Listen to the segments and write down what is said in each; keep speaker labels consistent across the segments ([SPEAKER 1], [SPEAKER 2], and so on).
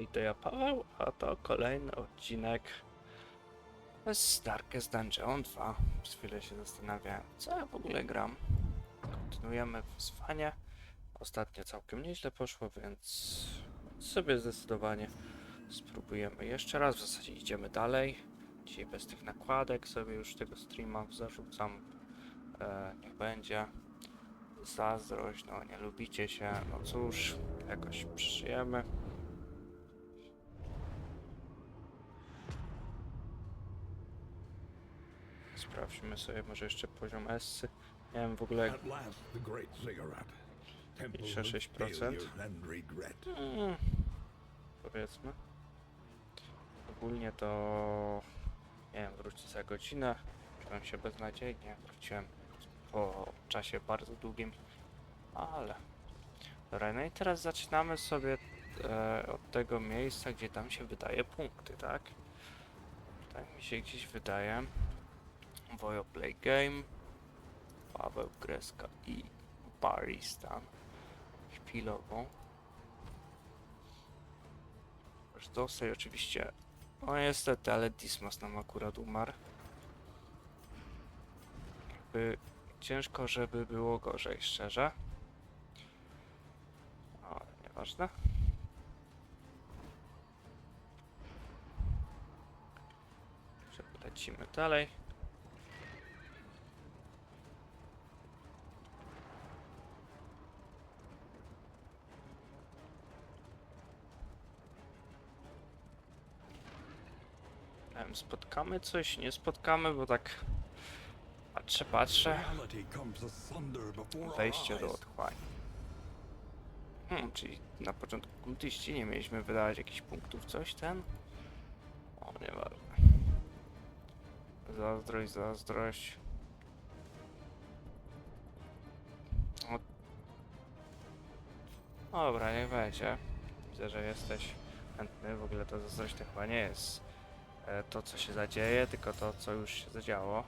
[SPEAKER 1] I to ja Paweł, a to kolejny odcinek z Darkest Dungeon 2. Przez chwilę się zastanawiałem, co ja w ogóle gram. Kontynuujemy wyzwanie. Ostatnio całkiem nieźle poszło, więc sobie zdecydowanie spróbujemy jeszcze raz. W zasadzie idziemy dalej. Dzisiaj bez tych nakładek sobie już tego streama zarzucam. E, niech będzie. Zazdrość, no nie lubicie się, no cóż, jakoś przeżyjemy. Sprawdźmy sobie może jeszcze poziom S. Nie wiem w ogóle jak...
[SPEAKER 2] At last, the great cigarette. Temple of
[SPEAKER 1] 56%.
[SPEAKER 2] failure and regret.
[SPEAKER 1] Mm, powiedzmy. Ogólnie to... Nie wiem, wrócić za godzinę. Czułem się beznadziejnie. Wróciłem po czasie bardzo długim. Ale... Dobra, no i teraz zaczynamy sobie e, od tego miejsca, gdzie tam się wydaje punkty, tak? Tak mi się gdzieś wydaje. Wojo Play Game. Paweł Greska i Baristan. Chwilowo. Dostaj oczywiście. No niestety, ale Dismas nam akurat umarł. Jakby ciężko, żeby było gorzej, szczerze. O, nieważne. Lecimy dalej. Wiem, spotkamy coś, nie spotkamy, bo tak patrzę, patrzę. Wejście do otchłani. Hmm, czyli na początku kultyści nie mieliśmy wydawać jakichś punktów, coś ten? O, nieważne. Zazdrość, zazdrość. O. Dobra, niech będzie. Widzę, że jesteś chętny. W ogóle to zazdrość to chyba nie jest to, co się zadzieje, tylko to, co już się zadziało.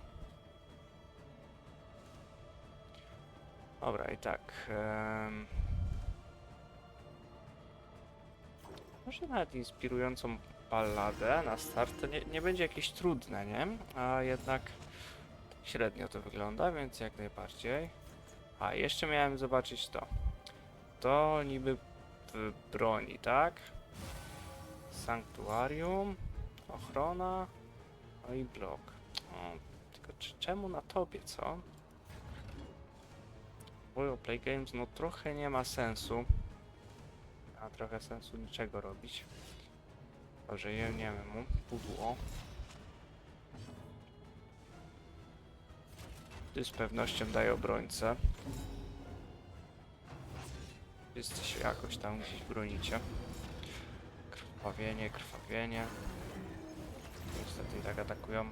[SPEAKER 1] Dobra, i tak. em, Może nawet inspirującą balladę na start to nie, nie będzie jakieś trudne, nie? A jednak średnio to wygląda, więc jak najbardziej. A, jeszcze miałem zobaczyć to. To niby w broni, tak? Sanktuarium, ochrona, no i blok. O, tylko czy, czemu na tobie, co? Royal Play Games, no trochę nie ma sensu. A trochę sensu niczego robić. Dobrze, jemniemy mu pudło. Ty z pewnością daje obrońcę. Wszyscy się jakoś tam gdzieś bronicie. Krwawienie, krwawienie. Niestety i tak atakują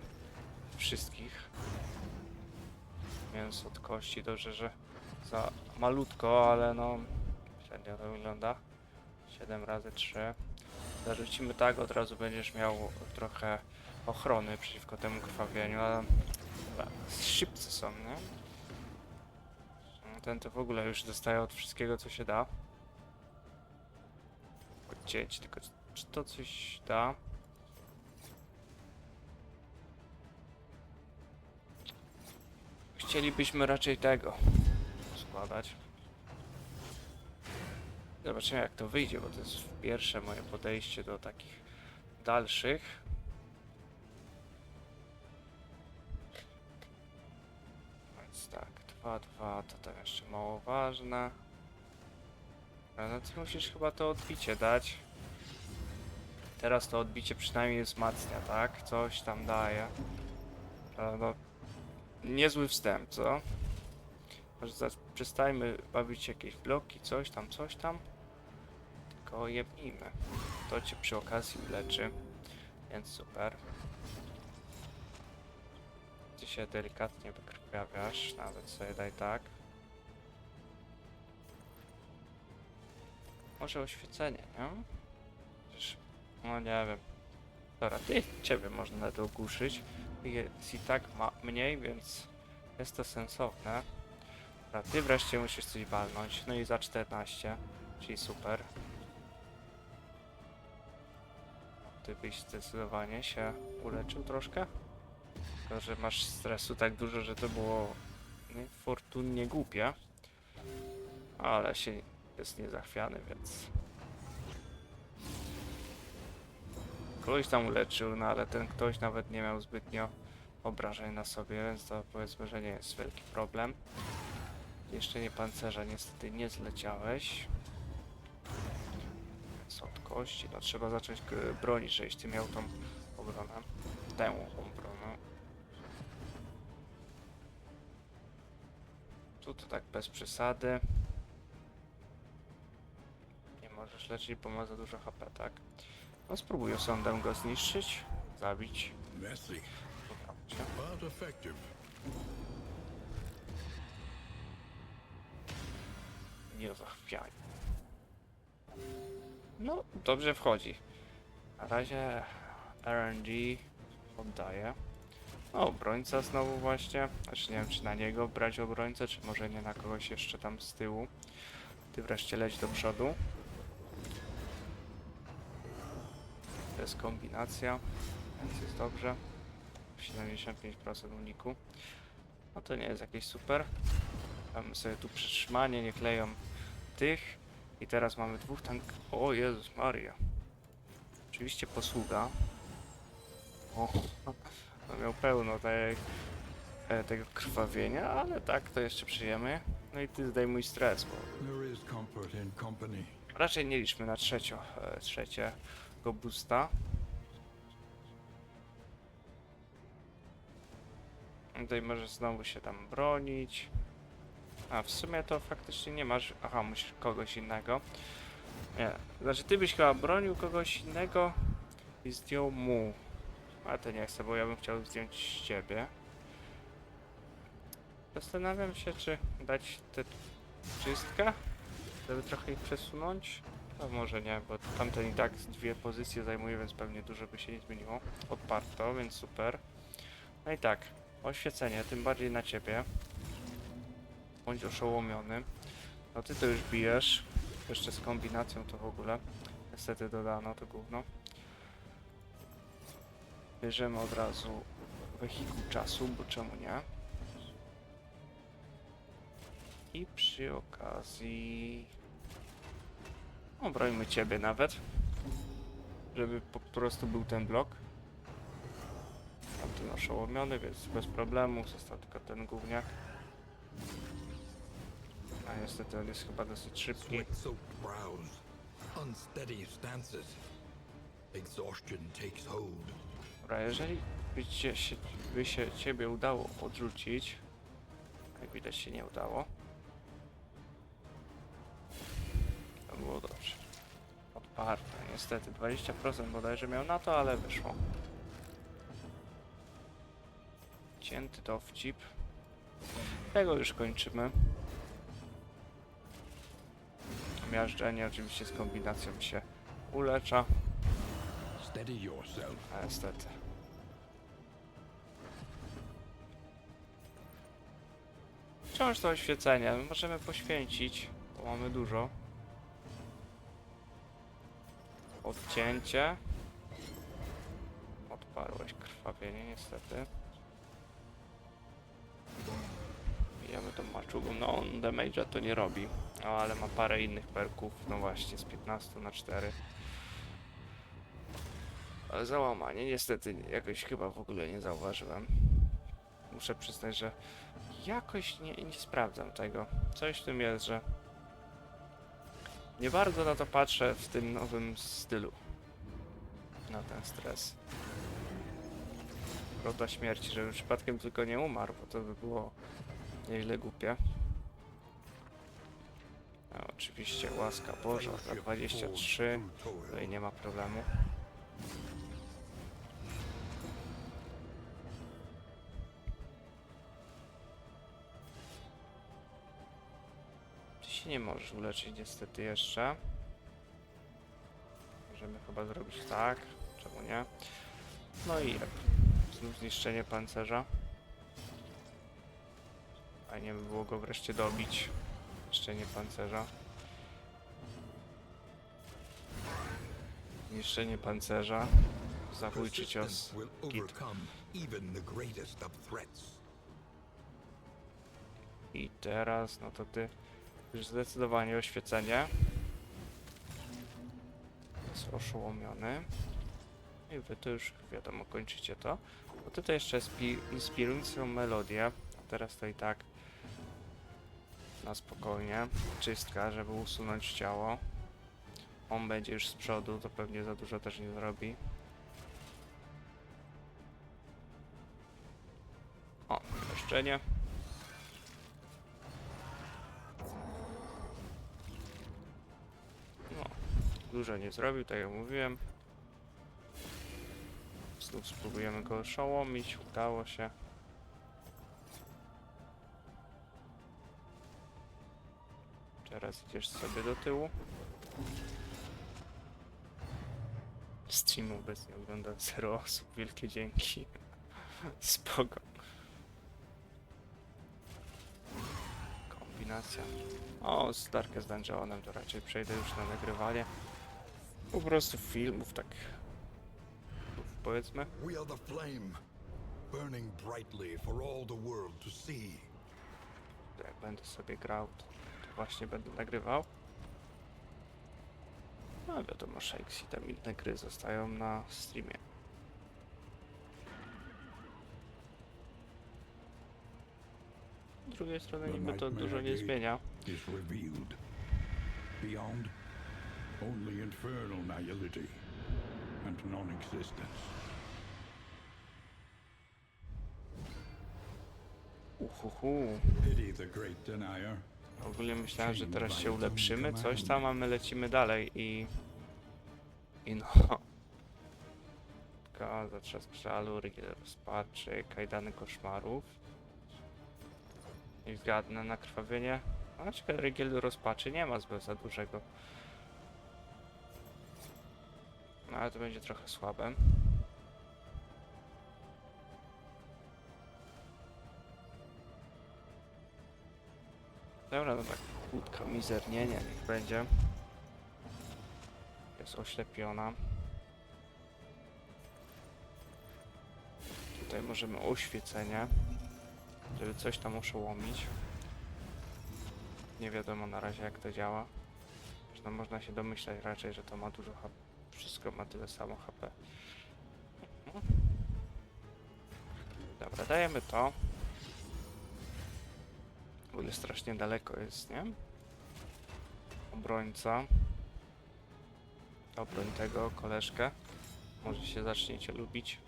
[SPEAKER 1] wszystkich. Mięso od kości, dobrze, że za malutko, ale no średnio to wygląda. 7 razy 3. Zarzucimy tak, od razu będziesz miał trochę ochrony przeciwko temu krwawieniu, ale szybcy są, nie? Ten to w ogóle już dostaje od wszystkiego, co się da. Tylko czy- czy to coś da? Chcielibyśmy raczej tego składać. Zobaczymy jak to wyjdzie, bo to jest pierwsze moje podejście do takich dalszych. Więc tak, 2-2 to tam jeszcze mało ważne. No ty musisz chyba to odbicie dać. Teraz to odbicie przynajmniej wzmacnia, tak? Coś tam daje. No, niezły wstęp, co? Może za, przestajmy bawić jakieś bloki, coś tam, coś tam. Tylko jebnijmy. To cię przy okazji uleczy. Więc super. Ty się delikatnie wykrwawiasz, nawet sobie daj tak. Może oświecenie, nie? Przecież, no nie wiem. Dobra, ty, ciebie można nawet ogłuszyć. Jest i tak ma mniej, więc jest to sensowne. Dobra, ty wreszcie musisz coś walnąć. No i za 14, czyli super. ty byś zdecydowanie się uleczył troszkę? To, że masz stresu tak dużo, że to było niefortunnie głupie. Ale się jest niezachwiany, więc... Kogoś tam uleczył, no ale ten ktoś nawet nie miał zbytnio obrażeń na sobie, więc to powiedzmy, że nie jest wielki problem. Jeszcze nie pancerza niestety nie zleciałeś. Więc od kości, no trzeba zacząć g- bronić, żebyś ty miał tą obronę. Tę obronę. Tu to tak bez przesady. Nie możesz leczyć, bo ma za dużo HP, tak? No spróbuję sądem go zniszczyć, zabić. Nie zachwiaj. No, dobrze wchodzi. Na razie RNG oddaje. O, obrońca znowu właśnie. Znaczy nie wiem, czy na niego brać obrońcę, czy może nie na kogoś jeszcze tam z tyłu. Ty wreszcie leć do przodu. To jest kombinacja, więc jest dobrze. 75% uniku. No to nie jest jakieś super. Damy sobie tu przytrzymanie, nie kleją tych. I teraz mamy dwóch tank... O Jezus Maria. Oczywiście posługa. O, no miał pełno e, tego krwawienia, ale tak to jeszcze przyjemy. No i ty zdejmuj stres, bo raczej nie liczmy na trzecio, e, trzeciego boosta. Tutaj możesz znowu się tam bronić. A w sumie to faktycznie nie masz. Aha, musisz kogoś innego. Nie, znaczy ty byś chyba bronił kogoś innego i zdjął mu. A to nie chcę, bo ja bym chciał zdjąć ciebie. Zastanawiam się, czy dać tę czystkę, żeby trochę ich przesunąć. No może nie, bo tamten i tak dwie pozycje zajmuje, więc pewnie dużo by się nie zmieniło. Odparto, więc super. No i tak, oświecenie, tym bardziej na ciebie. Bądź oszołomiony. No ty to już bijesz. Jeszcze z kombinacją to w ogóle. Niestety dodano to gówno. Bierzemy od razu wehikuł czasu, bo czemu nie? I przy okazji... Obrońmy ciebie nawet. Żeby po prostu był ten blok. Tamten oszołomiony, więc bez problemu. Został tylko ten gówniak. A niestety on jest chyba dosyć szybki. Dobra, jeżeli by, się, by się ciebie udało odrzucić, jak widać się nie udało, było dobrze. Odparte, niestety 20% bodajże miał na to, ale wyszło. Cięty dowcip. Tego już kończymy. Miażdżenie oczywiście z kombinacją się ulecza,
[SPEAKER 2] Steady yourself.
[SPEAKER 1] a niestety. Wciąż to oświecenie możemy poświęcić, bo mamy dużo. Odcięcie. Odparłeś krwawienie niestety. Bijemy tą maczugą. No on damage'a to nie robi. No ale ma parę innych perków. No właśnie z 15 na 4. Ale załamanie niestety jakoś chyba w ogóle nie zauważyłem. Muszę przyznać, że jakoś nie, nie sprawdzam tego. Coś w tym jest, że nie bardzo na to patrzę w tym nowym stylu. Na ten stres. Wrota śmierci, żeby przypadkiem tylko nie umarł, bo to by było nieźle głupie. A oczywiście łaska Boża za 23. Tutaj nie ma problemu. Nie możesz uleczyć niestety jeszcze. Możemy chyba zrobić tak, czemu nie? No i. Znów zniszczenie pancerza. Fajnie by było go wreszcie dobić. Zniszczenie pancerza. Zniszczenie pancerza. Zabójczy cios. Git. I teraz, no to ty już zdecydowanie oświecenie. Jest oszołomiony. I wy to już wiadomo, kończycie to. Bo tutaj jeszcze jest pi- inspirującą melodię. A teraz to i tak na spokojnie. Czystka, żeby usunąć ciało. On będzie już z przodu, to pewnie za dużo też nie zrobi. O, leszczenie. No, dużo nie zrobił, tak jak mówiłem. Znów spróbujemy go oszołomić, udało się. Teraz idziesz sobie do tyłu. Stream obecnie ogląda 0 osób, wielkie dzięki. Spoko. Kombinacja. O, z Darkest to raczej przejdę już na nagrywanie. Po prostu filmów, tak powiedzmy.
[SPEAKER 3] We are the flame, burning brightly for all the world to see.
[SPEAKER 1] Jak będę sobie grał, to, to właśnie będę nagrywał. No wiadomo, Shakes i tam inne gry zostają na streamie. Z drugiej strony niby to dużo nie zmienia.
[SPEAKER 2] is revealed. Beyond, only infernal nihility and non-existence.
[SPEAKER 1] Uhuhu.
[SPEAKER 2] Pity the great denier.
[SPEAKER 1] Ogólnie myślałem, że teraz się ulepszymy, coś tam, a my lecimy dalej i... I no... Gaza, trzask żalu, rygiel rozpaczy, kajdany koszmarów. I zgadnę na krwawienie. A ciekawe, rygiel rozpaczy nie ma zbyt za dużego. No ale to będzie trochę słabe. Dobra, no tak, kłódka mizernienia niech będzie. Jest oślepiona. Tutaj możemy oświecenie, żeby coś tam oszołomić. Nie wiadomo na razie jak to działa. Zresztą można się domyślać raczej, że to ma dużo HP. Wszystko ma tyle samo HP. Dobra, dajemy to. W ogóle strasznie daleko jest, nie? Obrońca. Obroń tego koleżkę. Może się zaczniecie lubić.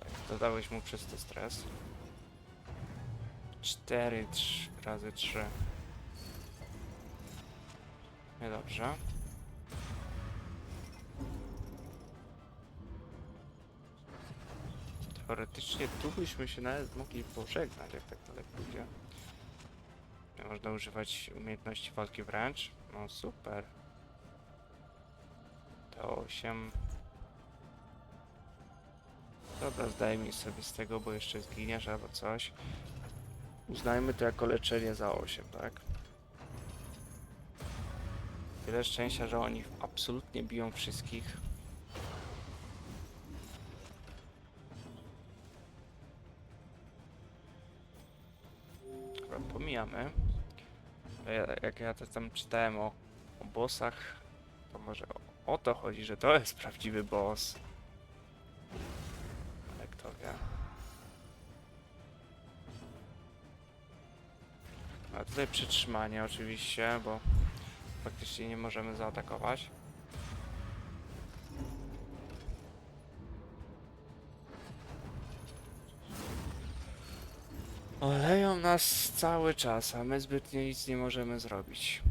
[SPEAKER 1] Tak, dodałeś mu przez to stres. 4 3 razy 3. Niedobrze. Teoretycznie tu byśmy się nawet mogli pożegnać, jak tak dalej pójdzie. Można używać umiejętności walki wręcz. No super. T8. Dobra, zdajmy sobie z tego, bo jeszcze zginiesz albo coś. Uznajmy to jako leczenie za 8, tak? Tyle szczęścia, że oni absolutnie biją wszystkich. Ja, jak ja to tam czytałem o, o bossach, to może o, o to chodzi, że to jest prawdziwy boss. Ale kto wie. A tutaj przytrzymanie oczywiście, bo faktycznie nie możemy zaatakować. Oleją nas cały czas, a my zbytnio nic nie możemy zrobić.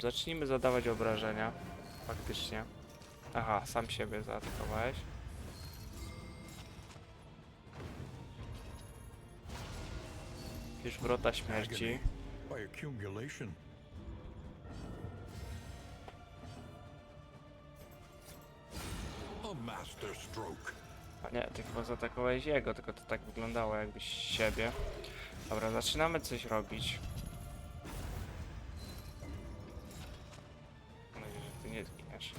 [SPEAKER 1] Zacznijmy zadawać obrażenia. Faktycznie. Aha, sam siebie zaatakowałeś. Już wrota śmierci.
[SPEAKER 3] A master stroke.
[SPEAKER 1] Nie, ty chyba zaatakowałeś jego, tylko to tak wyglądało jakbyś siebie. Dobra, zaczynamy coś robić. Mam nadzieję, że ty nie zginiesz.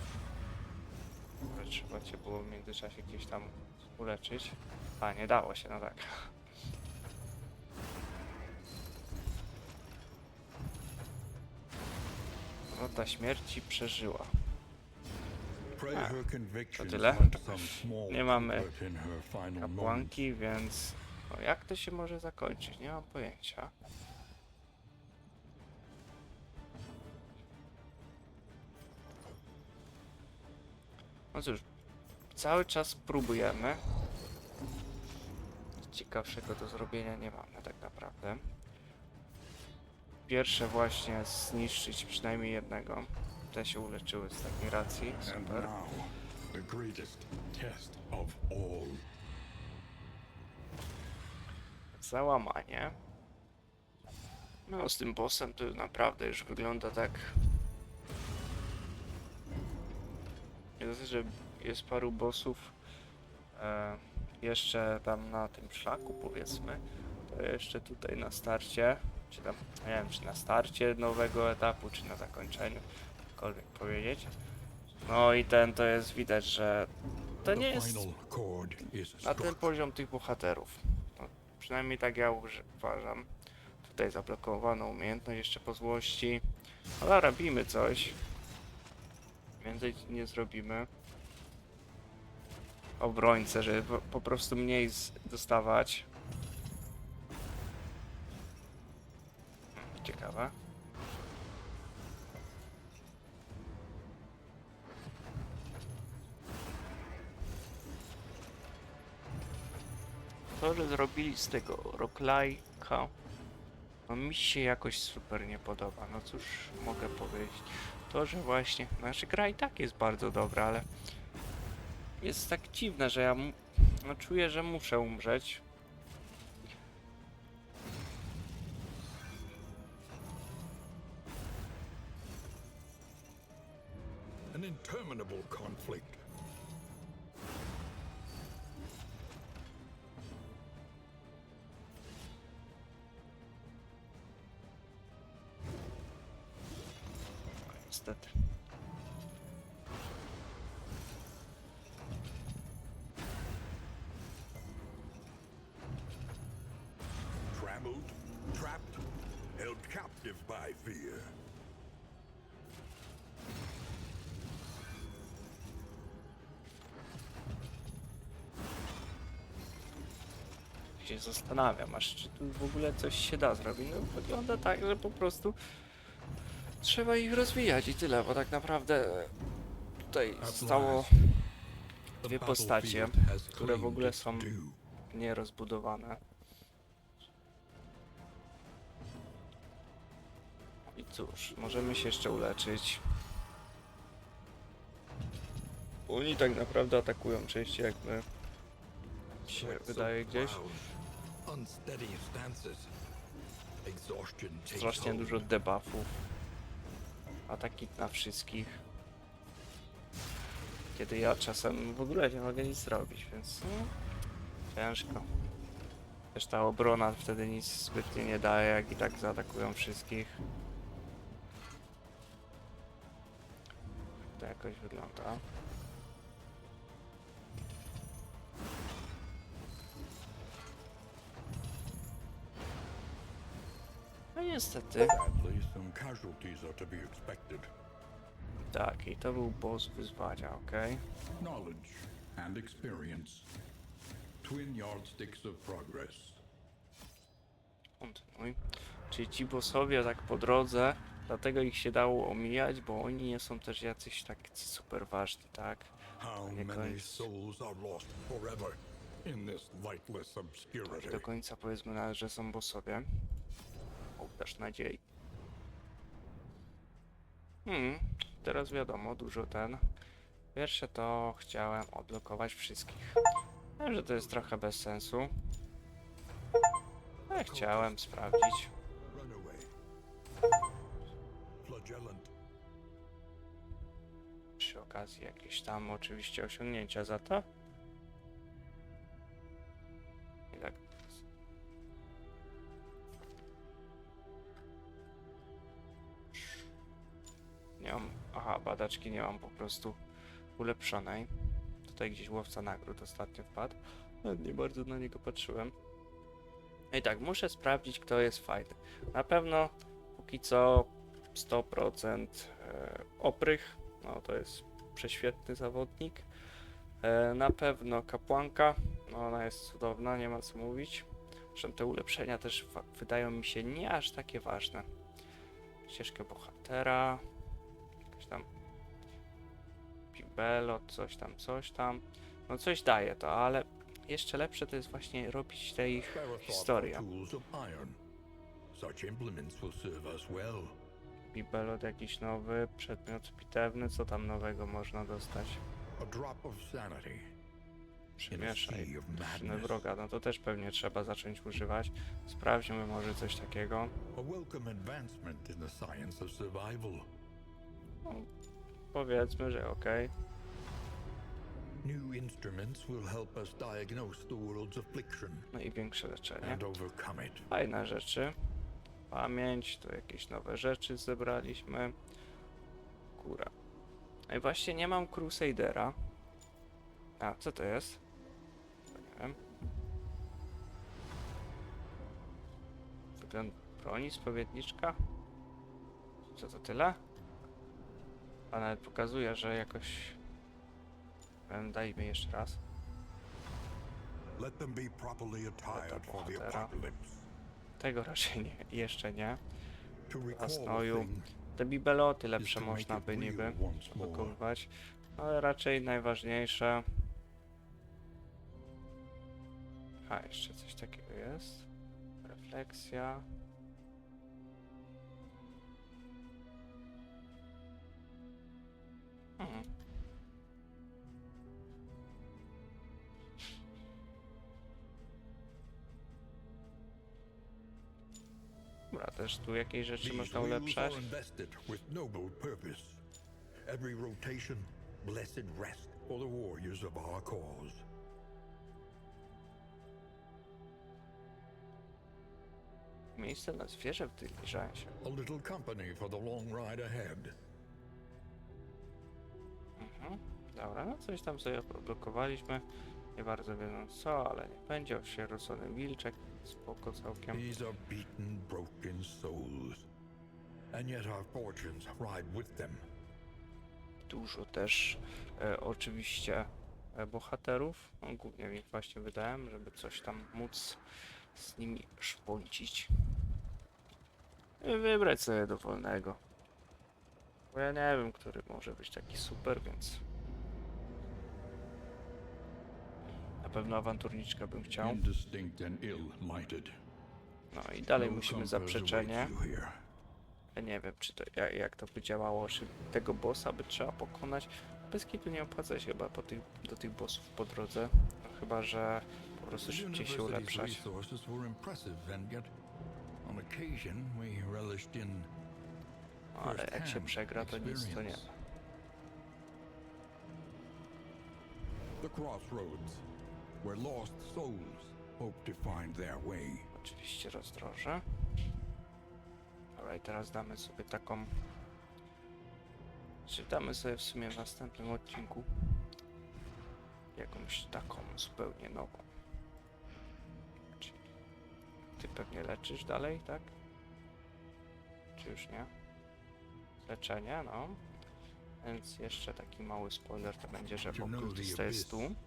[SPEAKER 1] trzeba cię było w międzyczasie gdzieś tam uleczyć. A, nie dało się, no tak. Wrota śmierci przeżyła. Ah,
[SPEAKER 2] her convictions
[SPEAKER 1] tyle? Nie mamy. Kapłanki, więc no jak to się może zakończyć? Nie mam pojęcia. No cóż, cały czas próbujemy. Ciekawszego do zrobienia nie mamy tak naprawdę. Pierwsze właśnie zniszczyć przynajmniej jednego. Te się uleczyły z takiej racji. Super.
[SPEAKER 2] the greatest test of all.
[SPEAKER 1] załamanie. No, z tym bossem to naprawdę już wygląda tak. Nie dosyć, że jest paru bossów e, jeszcze tam na tym szlaku, powiedzmy. To jeszcze tutaj na starcie, czy tam, nie wiem, czy na starcie nowego etapu, czy na zakończeniu, jakkolwiek powiedzieć. No i ten to jest widać, że to nie jest na ten poziom tych bohaterów. No, przynajmniej tak ja uważam. Tutaj zablokowano umiejętność jeszcze po złości. Ale robimy coś. Więcej nie zrobimy. Obrońcę, żeby po, po prostu mniej dostawać. Hmm, Ciekawe. To, że zrobili z tego roguelike'a, no mi się jakoś super nie podoba. No cóż mogę powiedzieć. To, że właśnie, znaczy gra i tak jest bardzo dobra, ale jest tak dziwne, że ja no, czuję, że muszę umrzeć. Się zastanawiam, aż czy tu w ogóle coś się da zrobić. No wygląda tak, że po prostu trzeba ich rozwijać i tyle, bo tak naprawdę tutaj
[SPEAKER 3] At
[SPEAKER 1] stało dwie postacie, które w ogóle są nierozbudowane. I cóż, możemy się jeszcze uleczyć. Oni tak naprawdę atakują częściej jak my. Się wydaje gdzieś. Strasznie dużo debuffów. Ataki na wszystkich. Kiedy ja czasem w ogóle nie mogę nic zrobić, więc no, ciężko. Też ta obrona wtedy nic zbytnie nie daje, jak i tak zaatakują wszystkich. To jakoś wygląda. Niestety. Tak, i to był boss wyzwania, okej.
[SPEAKER 2] Knowledge and experience. Twin yardsticks of progress.
[SPEAKER 1] Kontynuuj. Czyli ci bossowie tak po drodze, dlatego ich się dało omijać, bo oni nie są też jacyś tak super ważni, tak? Nie koniec.
[SPEAKER 3] obscurity?
[SPEAKER 1] Do końca powiedzmy nawet, że są bossowie. Ołtarz nadziei. Hmm, teraz wiadomo, dużo ten. Pierwsze to chciałem odblokować wszystkich. Wiem, że to jest trochę bez sensu. Ale chciałem sprawdzić. Przy okazji jakieś tam oczywiście osiągnięcia za to. Badaczki nie mam po prostu ulepszonej. tutaj gdzieś łowca nagród ostatnio wpadł. Nie bardzo na niego patrzyłem. No i tak, muszę sprawdzić, kto jest fajny. Na pewno póki co 100% e, oprych. No to jest prześwietny zawodnik. E, Na pewno kapłanka. No ona jest cudowna, nie ma co mówić. Zresztą te ulepszenia też wydają mi się nie aż takie ważne. Ścieżkę bohatera. Pibelo, coś tam, coś tam. No coś daje to, ale jeszcze lepsze to jest właśnie robić te ich historia. Bibelot jakiś nowy, przedmiot bitewny, co tam nowego można dostać? Przymieszaj.
[SPEAKER 3] madness.
[SPEAKER 1] wroga, no to też pewnie trzeba zacząć używać. Sprawdźmy może coś takiego.
[SPEAKER 3] Survival.
[SPEAKER 1] Powiedzmy, że okej.
[SPEAKER 3] New instruments will help us diagnose the world's affliction
[SPEAKER 1] No i większe leczenie.
[SPEAKER 3] and overcome it.
[SPEAKER 1] Fajne rzeczy. Pamięć, to jakieś nowe rzeczy zebraliśmy. Góra. No i właśnie nie mam Crusadera. A, co to jest? To nie wiem. Wygląd broni, spowiedniczka? Co to tyle? A nawet pokazuje, że jakoś... Em, Daj mi jeszcze raz.
[SPEAKER 3] Let them be properly attired for the apocalypse.
[SPEAKER 1] Tego raczej nie, jeszcze nie. Zasnoju. Te bibeloty lepsze można by niby
[SPEAKER 3] more.
[SPEAKER 1] wykonać, ale raczej najważniejsze. A, jeszcze coś takiego jest. Refleksja. Hmm. Dobra, też tu jakieś rzeczy można ulepszać.
[SPEAKER 3] are invested with noble purpose. Every rotation, blessed rest for the warriors of our cause.
[SPEAKER 1] Miejsce na zwierzę w się.
[SPEAKER 3] A little company for the long ride ahead.
[SPEAKER 1] Mhm. Dobra, no coś tam sobie oblokowaliśmy. Nie bardzo wiedząc co, ale nie będzie. Osierocony wilczek. Spoko całkiem.
[SPEAKER 3] These are beaten, broken souls. And yet our fortunes ride with them.
[SPEAKER 1] Dużo też e, oczywiście e, bohaterów. No, głównie ich właśnie wydałem, żeby coś tam móc z nimi szponcić. I wybrać sobie dowolnego. Bo ja nie wiem, który może być taki super, więc... pewno awanturniczka bym chciał. No i dalej musimy zaprzeczenie. Ja nie wiem, czy to, jak, jak to by działało, czy tego bossa by trzeba pokonać. Bez kitu nie opłaca się chyba po tych, do tych bossów po drodze. No, chyba, że po prostu szybciej się ulepszać. No, ale jak się przegra, to nic to nie
[SPEAKER 3] the crossroads, where lost souls hope to find their way.
[SPEAKER 1] Oczywiście rozdroże. Dobra, i teraz damy sobie taką... Czy damy sobie w sumie w następnym odcinku jakąś taką zupełnie nową. Czyli ty pewnie leczysz dalej, tak? Czy już nie? Leczenie, no. Więc jeszcze taki mały spoiler to będzie, że
[SPEAKER 3] To know the
[SPEAKER 1] testu
[SPEAKER 3] abyss,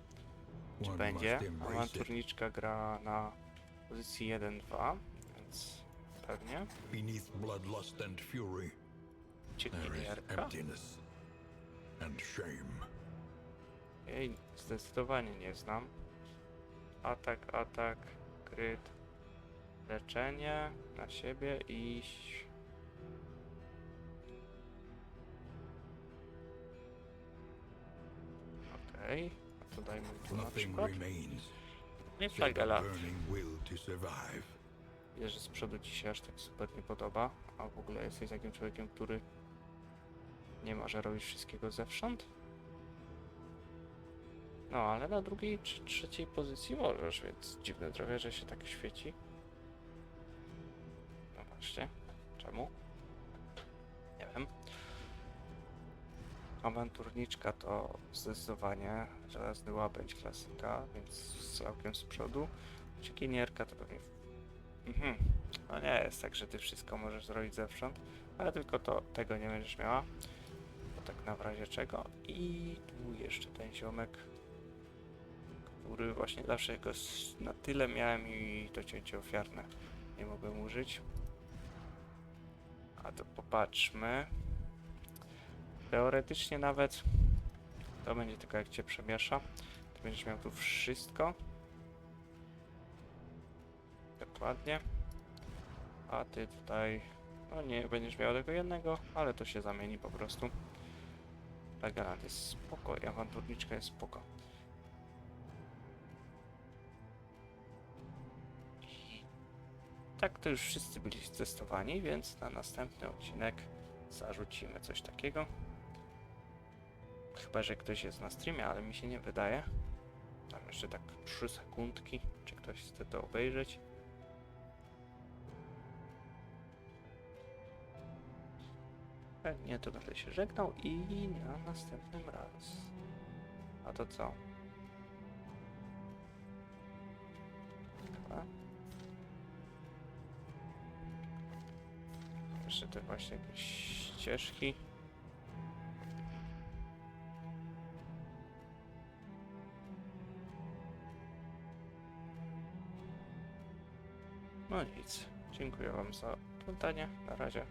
[SPEAKER 1] czy będzie. Awanturniczka gra na pozycji 1-2, więc pewnie.
[SPEAKER 3] Beneath bloodlust and fury, there is
[SPEAKER 1] Uciekinierka.
[SPEAKER 3] emptiness and shame.
[SPEAKER 1] Jej zdecydowanie nie znam. Atak, atak, kryt, leczenie na siebie i... Okej, a to dajmy tu na przykład. Nie flagela. Wiesz, że z przodu ci się aż tak super nie podoba, a w ogóle jesteś takim człowiekiem, który nie może robić wszystkiego zewsząd? No, ale na drugiej czy trzeciej pozycji możesz, więc dziwne trochę, że się tak świeci. No właśnie, czemu? Awanturniczka to zdecydowanie żelazny łabędź klasyka, więc całkiem z przodu. Uciekinierka to pewnie... Mhm. No nie jest tak, że ty wszystko możesz zrobić zewsząd, ale tylko to tego nie będziesz miała. To tak na razie czego. I tu jeszcze ten ziomek, który właśnie zawsze go na tyle miałem i to cięcie ofiarne nie mogłem użyć. A to popatrzmy. Teoretycznie nawet to będzie tylko jak cię przemiesza. Ty będziesz miał tu wszystko. Dokładnie. A ty tutaj, no nie będziesz miał tego jednego, ale to się zamieni po prostu. Legalant jest spoko awanturniczka jest spoko. Tak to już wszyscy byli testowani, więc na następny odcinek zarzucimy coś takiego. Chyba, że ktoś jest na streamie, ale mi się nie wydaje. Tam jeszcze tak 3 sekundki, czy ktoś chce to obejrzeć. Pewnie to będę się żegnał i na następnym raz. A to co? Jeszcze te właśnie jakieś ścieżki. Dziękuję Wam za oglądanie. Na razie.